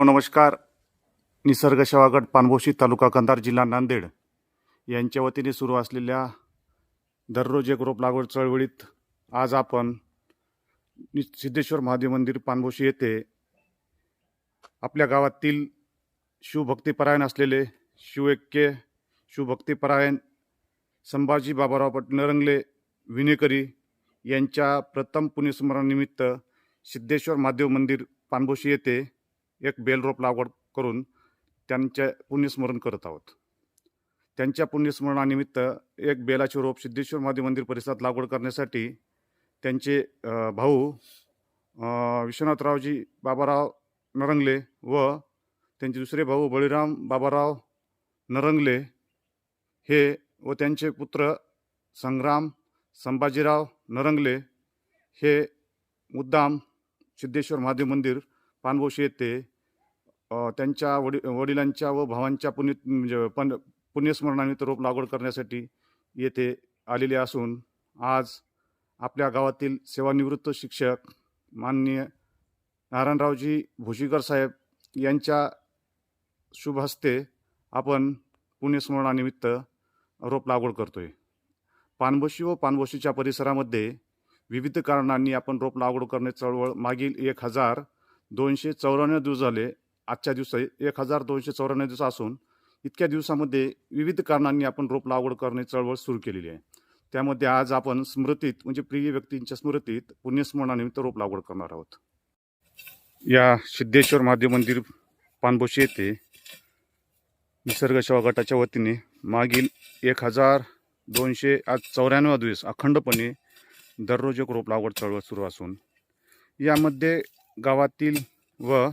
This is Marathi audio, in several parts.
हो, नमस्कार. निसर्ग शेवागड पानभोशी तालुका कंधार जिल्हा नांदेड यांच्या वतीने सुरू असलेल्या दररोज एक रोप लागवड चळवळीत आज आपण नि- सिद्धेश्वर महादेव मंदिर पानभोशी येथे आपल्या गावातील शिवभक्तीपरायण असलेले शिवैक्य शिवभक्तीपरायण संभाजी बाबाराव पट नरंगले विनेकरी यांच्या प्रथम पुण्यस्मरणानिमित्त सिद्धेश्वर महादेव मंदिर पानभोशी येथे एक बेलरोप लागवड करून त्यांचे पुण्यस्मरण करत आहोत. त्यांच्या पुण्यस्मरणानिमित्त एक बेलाचे रोप सिद्धेश्वर महादेव मंदिर परिसरात लागवड करण्यासाठी त्यांचे भाऊ विश्वनाथरावजी बाबाराव नरंगले व त्यांचे दुसरे भाऊ बळीराम बाबाराव नरंगले हे व त्यांचे पुत्र संग्राम संभाजीराव नरंगले हे मुद्दाम सिद्धेश्वर महादेव मंदिर पानभोशी येथे त्यांच्या वडी वडिलांच्या व भावांच्या पुण्य म्हणजे पण पुण्यस्मरणानिमित्त रोप लागवड करण्यासाठी येथे आलेले असून आज आपल्या गावातील सेवानिवृत्त शिक्षक माननीय नारायणरावजी भोशीकर साहेब यांच्या शुभ हस्ते आपण पुण्यस्मरणानिमित्त रोप लागवड करतोय. पानभोशी व पानभोशीच्या परिसरामध्ये विविध कारणांनी आपण रोप लागवड करणे चळवळ मागील एक हजार दोनशे चौऱ्याण्णव दिवस झाले. आजच्या दिवशी एक हजार दोनशे चौऱ्याण्णव दिवस असून इतक्या दिवसामध्ये विविध कारणांनी आपण रोप लागवड करणे चळवळ सुरू केलेली आहे. त्यामध्ये आज आपण स्मृतीत म्हणजे प्रिय व्यक्तींच्या स्मृतीत पुण्यस्मरणानिमित्त रोप लागवड करणार आहोत. या सिद्धेश्वर महादेव मंदिर पानभोशी येथे निसर्ग सेवा गटाच्या वतीने मागील एक हजार दोनशे आज चौऱ्याण्णव दिवस अखंडपणे दररोज एक रोप लागवड चळवळ सुरू असून यामध्ये गावातील व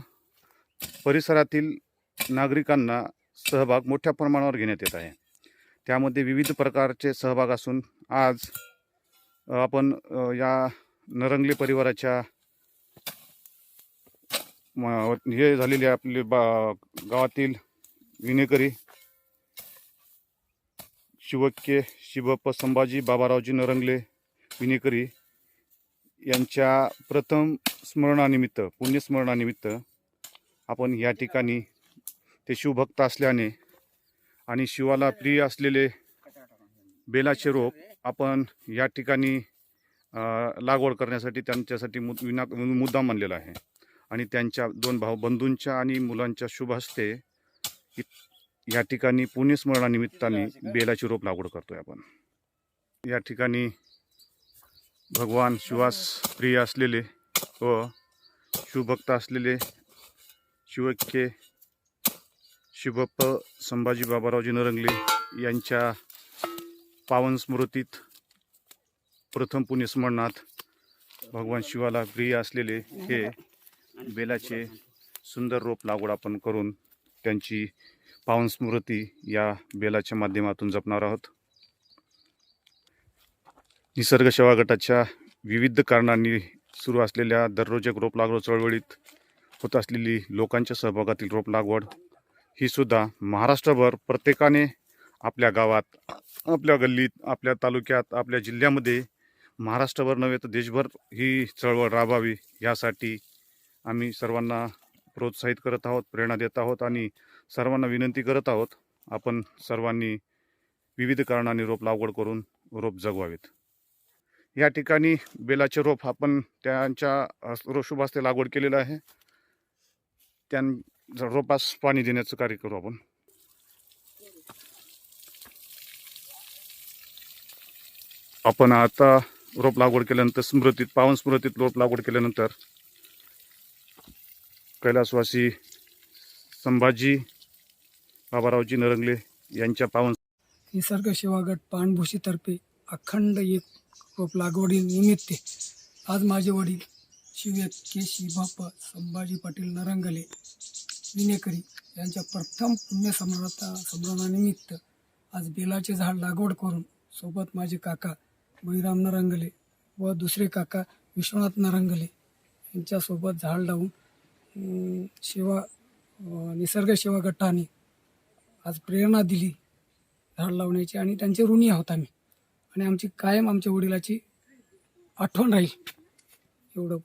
परिसरातील नागरिकांना सहभाग मोठ्या प्रमाणावर घेण्यात येत आहे. त्यामध्ये विविध प्रकारचे सहभाग असून आज आपण या नरंगले परिवाराच्या हे झालेले आपले बा गावातील विनेकरी शिवक्के शिवप्प संभाजी बाबारावजी नरंगले विनेकरी यांच्या प्रथम स्मरणानिमित्त पुण्यस्मरणानिमित्त आपण या ठिकाणी ते शिवभक्त असल्याने आणि शिवाला प्रिय असलेले बेलाचे रोप आपण या ठिकाणी लागवड करण्यासाठी त्यांच्यासाठी मु विना मुद्दा मानलेला आहे. आणि त्यांच्या दोन भाऊ बंधूंच्या आणि मुलांच्या शुभ हस्ते या ठिकाणी पुण्यस्मरणानिमित्ताने बेलाची रोप लागवड करतोय आपण. या ठिकाणी भगवान शिवास प्रिय असलेले व शिवभक्त असलेले शिवक्के शिवप्प संभाजी बाबारावजी नरंगले यांच्या पावन स्मृतीत प्रथम पुण्यस्मरणात भगवान शिवाला प्रिय असलेले हे बेलाचे सुंदर रोप लागवड आपण करून त्यांची पावन स्मृती या बेलाच्या माध्यमातून जपणार आहोत. निसर्ग सेवा गटाच्या विविध कारणांनी सुरू असलेल्या दररोज एक रोप लागवड चळवळीत होत असलेली लोकांच्या सहभागातील रोप लागवड ही सुद्धा महाराष्ट्रभर प्रत्येकाने आपल्या गावात आपल्या गल्लीत आपल्या तालुक्यात आपल्या जिल्ह्यामध्ये महाराष्ट्रभर नव्हे तर देशभर ही चळवळ राबावी यासाठी आम्ही सर्वांना प्रोत्साहित करत आहोत प्रेरणा देत आहोत आणि सर्वांना विनंती करत आहोत आपण सर्वांनी विविध कारणाने रोप लागवड करून रोप जगवावेत. या ठिकाणी बेलाचे रोप आपण त्यांच्या रोशुभासते लागवड केलेलं आहे. त्यां रोपास पाणी देण्याचं कार्य करू आपण. आपण आता रोप लागवड केल्यानंतर स्मृतीत पावन स्मृतीत रोप लागवड केल्यानंतर कैलासवासी संभाजी बाबारावजी नरंगले यांच्या पावन निसर्ग शिवागट पाणभूषीतर्फे अखंड एक रोप लागवडी निमित्त आज माझे वडील शिवेत के बाप्पा संभाजी पाटील नरंगले विनेकरी यांच्या प्रथम पुण्यस्मरणता स्मरणानिमित्त आज बेलाचे झाड लागवड करून सोबत माझे काका बळीराम नरंगले व दुसरे काका विश्वनाथ नरंगले यांच्यासोबत झाड लावून सेवा निसर्ग सेवा गटाने आज प्रेरणा दिली झाड लावण्याची आणि त्यांचे ऋणी आहोत आम्ही. आणि आमची कायम आमच्या वडिलाची आठवण राहील. एवढं